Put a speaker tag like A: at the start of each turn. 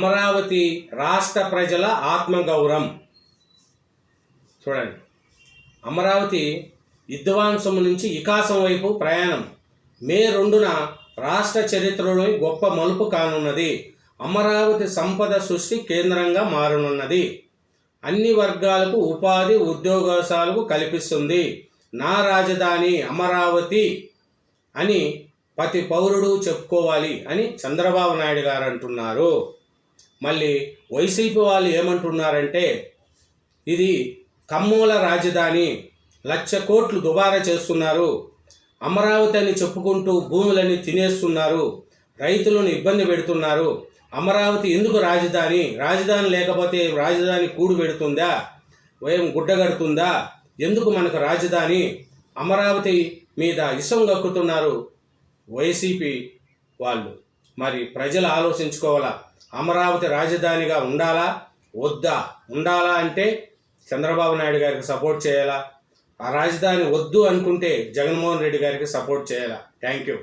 A: అమరావతి రాష్ట్ర ప్రజల ఆత్మగౌరవం. చూడండి. అమరావతి విద్వాంసం నుంచి వికాసం వైపు ప్రయాణం. మే రెండున రాష్ట్ర చరిత్రలో గొప్ప మలుపు కానున్నది. అమరావతి సంపద సృష్టి కేంద్రంగా మారనున్నది. అన్ని వర్గాలకు ఉపాధి ఉద్యోగాశాలకు కల్పిస్తుంది. నా రాజధాని అమరావతి అని ప్రతి పౌరుడు చెప్పుకోవాలి అని చంద్రబాబు నాయుడు గారు అంటున్నారు. మళ్ళీ వైసీపీ వాళ్ళు ఏమంటున్నారంటే ఇది కమ్మూల రాజధాని లక్ష కోట్లు దుబారా చేస్తున్నారు అమరావతి అని చెప్పుకుంటూ భూములని తినేస్తున్నారు రైతులను ఇబ్బంది పెడుతున్నారు అమరావతి ఎందుకు రాజధాని రాజధాని లేకపోతే రాజధాని కూడు పెడుతుందా వయం గుడ్డ కడుతుందా ఎందుకు మనకు రాజధాని అమరావతి మీద ఇసం గక్కుతున్నారు వైసీపీ వాళ్ళు. మరి ప్రజలు ఆలోచించుకోవాలా? అమరావతి రాజధానిగా ఉండాలా? వద్దా? ఉండాలా అంటే చంద్రబాబు నాయుడు గారికి సపోర్ట్ చేయాలా? ఆ రాజధాని వద్దు అనుకుంటే జగన్మోహన్ రెడ్డి గారికి సపోర్ట్ చేయాలా? Thank you.